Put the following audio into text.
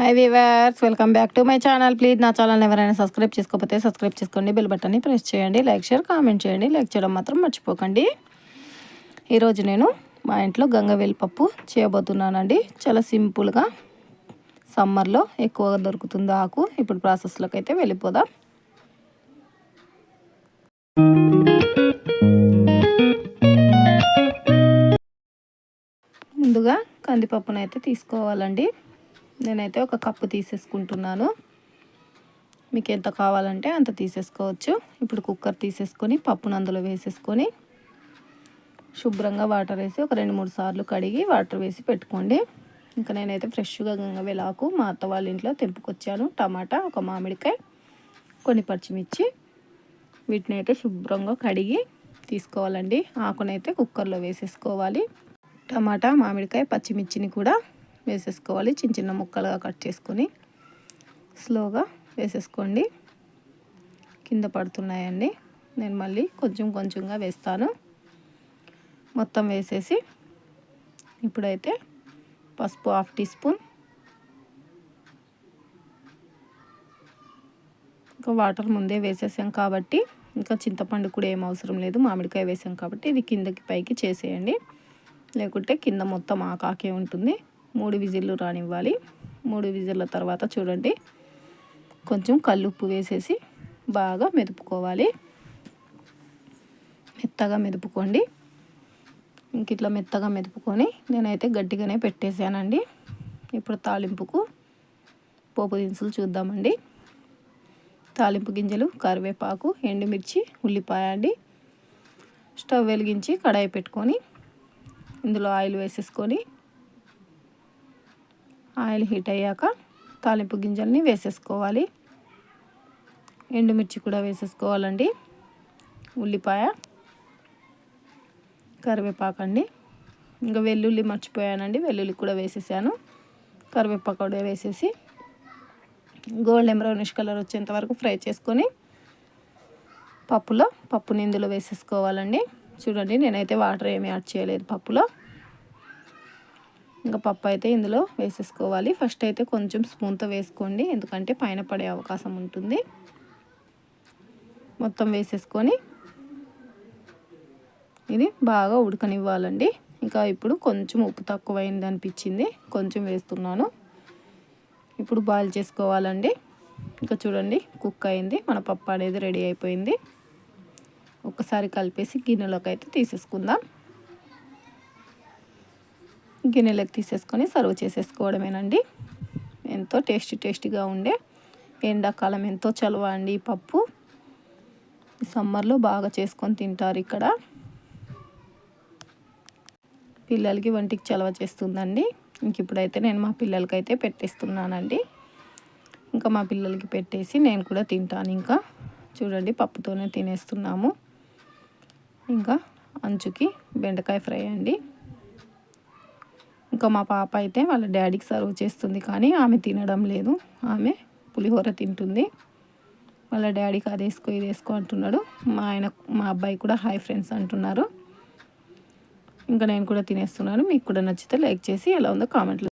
Hi viewers welcome back to my channel please నా channel ఎవరైనా subscribe చేసుకోకపోతే subscribe చేసుకోండి. బెల్ బటన్ని ప్రెస్ చేయండి. లైక్ షేర్ కామెంట్ చేయండి. లైక్ చేయడం మాత్రం మర్చిపోకండి. ఈరోజు నేను మా ఇంట్లో గంగ పప్పు చేయబోతున్నానండి. చాలా సింపుల్గా సమ్మర్లో ఎక్కువగా దొరుకుతుంది ఆకు. ఇప్పుడు ప్రాసెస్లోకి అయితే వెళ్ళిపోదాం. ముందుగా కందిపప్పునైతే తీసుకోవాలండి. నేనైతే ఒక కప్పు తీసేసుకుంటున్నాను. మీకు ఎంత కావాలంటే అంత తీసేసుకోవచ్చు. ఇప్పుడు కుక్కర్ తీసేసుకొని పప్పును అందులో వేసేసుకొని శుభ్రంగా వాటర్ వేసి ఒక రెండు మూడు సార్లు కడిగి వాటర్ వేసి పెట్టుకోండి. ఇంకా నేనైతే ఫ్రెష్గా గంగవేలాకు మా అత్త వాళ్ళ ఇంట్లో తెంపుకొచ్చాను. టమాటా ఒక మామిడికాయ కొన్ని పచ్చిమిర్చి. వీటిని అయితే శుభ్రంగా కడిగి తీసుకోవాలండి. ఆకునైతే కుక్కర్లో వేసేసుకోవాలి. టమాటా మామిడికాయ పచ్చిమిర్చిని కూడా వేసేసుకోవాలి. చిన్న చిన్న ముక్కలుగా కట్ చేసుకొని స్లోగా వేసేసుకోండి. కింద పడుతున్నాయండి. నేను మళ్ళీ కొంచెం కొంచెంగా వేస్తాను. మొత్తం వేసేసి ఇప్పుడైతే పసుపు హాఫ్ టీ స్పూన్ ఇంకా వాటర్ ముందే వేసేసాం కాబట్టి ఇంకా చింతపండు కూడా ఏం అవసరం లేదు. మామిడికాయ వేసాం కాబట్టి ఇది కిందకి పైకి చేసేయండి. లేకుంటే కింద మొత్తం ఆకాకే ఉంటుంది. మూడు విజిల్లు రానివ్వాలి. మూడు విజిల్ల తర్వాత చూడండి. కొంచెం కల్లుప్పు వేసేసి బాగా మెదుపుకోవాలి. మెత్తగా మెదుపుకోండి. ఇంక ఇట్లా మెత్తగా మెదుపుకొని నేనైతే గట్టిగానే పెట్టేశానండి ఇప్పుడు తాలింపుకు పోపు దినుసులు చూద్దామండి. తాలింపు గింజలు కరివేపాకు ఎండుమిర్చి ఉల్లిపాయ అండి. స్టవ్ వెలిగించి కడాయి పెట్టుకొని ఇందులో ఆయిల్ వేసేసుకొని ఆయిల్ హీట్ అయ్యాక తాలింపు గింజల్ని వేసేసుకోవాలి. ఎండుమిర్చి కూడా వేసేసుకోవాలండి. ఉల్లిపాయ కరివేపాకు అండి ఇంకా వెల్లుల్లి మర్చిపోయానండి వెల్లుల్లి కూడా వేసేసాను. కరివేపాకు కూడా వేసేసి గోల్డెన్ బ్రౌనిష్ కలర్ వచ్చేంత వరకు ఫ్రై చేసుకొని పప్పులో పప్పు నిందులో వేసేసుకోవాలండి. చూడండి నేనైతే వాటర్ ఏమి యాడ్ చేయలేదు పప్పులో. ఇంకా పప్పు అయితే ఇందులో వేసేసుకోవాలి. ఫస్ట్ అయితే కొంచెం స్పూన్తో వేసుకోండి. ఎందుకంటే పైన పడే అవకాశం ఉంటుంది. మొత్తం వేసేసుకొని ఇది బాగా ఉడకనివ్వాలండి. ఇంకా ఇప్పుడు కొంచెం ఉప్పు తక్కువైంది అనిపించింది. కొంచెం వేస్తున్నాను. ఇప్పుడు బాయిల్ చేసుకోవాలండి. ఇంకా చూడండి కుక్ అయింది. మన పప్పు అనేది రెడీ అయిపోయింది. ఒకసారి కలిపేసి గిన్నెలోకి అయితే తీసేసుకుందాం. గిన్నెలకు తీసేసుకొని సర్వ్ చేసేసుకోవడమేనండి. ఎంతో టేస్టీ టేస్టీగా ఉండే ఎండాకాలం ఎంతో చలవ అండి పప్పు. సమ్మర్లో బాగా చేసుకొని తింటారు ఇక్కడ. పిల్లలకి వంటికి చలవ చేస్తుందండి. ఇంక ఇప్పుడైతే నేను మా పిల్లలకైతే పెట్టేస్తున్నానండి. ఇంకా మా పిల్లలకి పెట్టేసి నేను కూడా తింటాను ఇంకా. చూడండి పప్పుతోనే తినేస్తున్నాము. ఇంకా అంచుకి బెండకాయ ఫ్రై అండి. ఇంకా మా పాప అయితే వాళ్ళ డాడీకి సర్వ్ చేస్తుంది కానీ ఆమె తినడం లేదు. ఆమె పులిహోర తింటుంది. వాళ్ళ డాడీకి అది వేసుకో ఇది వేసుకో అంటున్నాడు. మా ఆయన మా అబ్బాయి కూడా హాయ్ ఫ్రెండ్స్ అంటున్నారు. ఇంకా నేను కూడా తినేస్తున్నాను. మీకు కూడా నచ్చితే లైక్ చేసి ఎలా ఉందో కామెంట్లో